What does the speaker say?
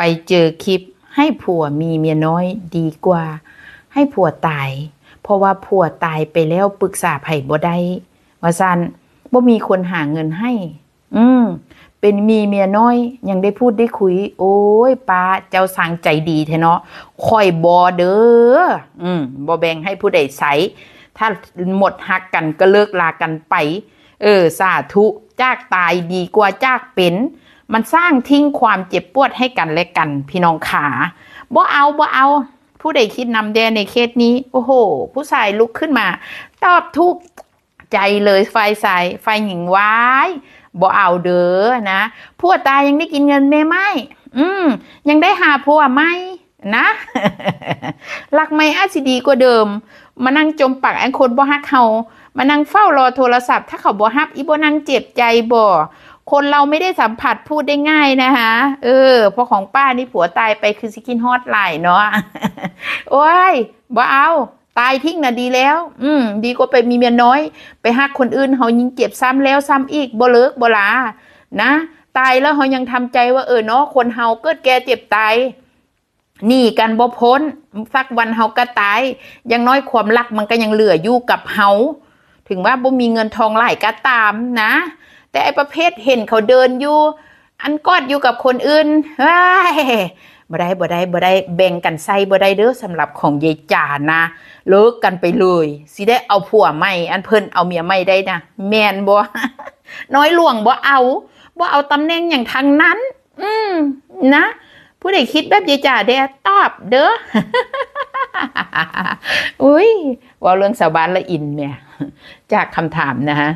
ไปเจอคลิปให้ผัวมีเมียน้อยดีกว่า ให้ผัวตาย เพราะว่าผัวตายไปแล้วปรึกษาไผ่บ่ได้ว่าซั่นบ่มีคนหาเงินให้ อืมเป็นมีเมียน้อย ยังได้พูดได้คุย โอ้ยป้าเจ้าสางใจดีแท้เนาะคอยบอเด้ออืมบ่แบ่งให้ผู้ใดใสถ้าหมดหักกันก็เลิกลากันไป เออ สาธุจากตายดีกว่าจากเป็น มันสร้างทิ้งความเจ็บปวดให้กันและกัน พี่น้องขาบ่เอาบ่เอา ผู้ใดคิดนำแดนในเคสนี้ โอ้โห ผู้ชายลุกขึ้นมา ตอบทุกใจเลยไฟใสไฟหญิงวายบ่เอาเด้อนะผัวตายยังได้กินเงินแม่ไหมอืม ยังได้หาผัวไหมนะรักไม่อาจสิดีกว่าเดิม มานั่งจมปักไอ้คนบ่ฮักเขามานั่งเฝ้ารอโทรศัพท์ ถ้าเขาบ่ฮับอีบ่นั่งเจ็บใจบ่ คนเราไม่ได้สัมผัสพูดได้ง่ายนะคะเออเพราะของป้านี่ผัวตายไปคือสกินฮอตไลน์เนาะโอ้ยบ่เอาตายทิ้งน่ะดีแล้ว อืม ดีกว่าไปมีเมียน้อย ไปหักคนอื่นเขายิงเจ็บซ้ำแล้วซ้ำอีกบ่เลิกบ่ลานะ ตายแล้วเขายังทำใจว่าเออเนาะคนเฮาเกิดแก่เจ็บตายหนีกันบ่พ้นสักวันเฮาก็ตายยังน้อยความรักมันก็ยังเหลืออยู่กับเฮาถึงว่าบ่มีเงินทองหลายก็ตามนะ แต่ไอประเภทเห็นเขาเดินอยู่ อันกอดอยู่กับคนอื่นเฮ้ยบ่ได้บ่ได้บ่ได้แบ่งกันใส่บ่ได้เด้อสำหรับของยายจานะเลิกกันไปเลยสิได้เอาผัวใหม่อันเพิ่นเอาเมียใหม่ได้นะแม่นบ่น้อยหลวงบ่เอาบ่เอาตำแหน่งอย่างทางนั้น อืมนะ ผู้ใดคิดแบบยายจ่าเด้ตอบเด้ออุ้ยว่าเรื่องสาวบ้านละอินเนี่ย จากคำถามนะฮะ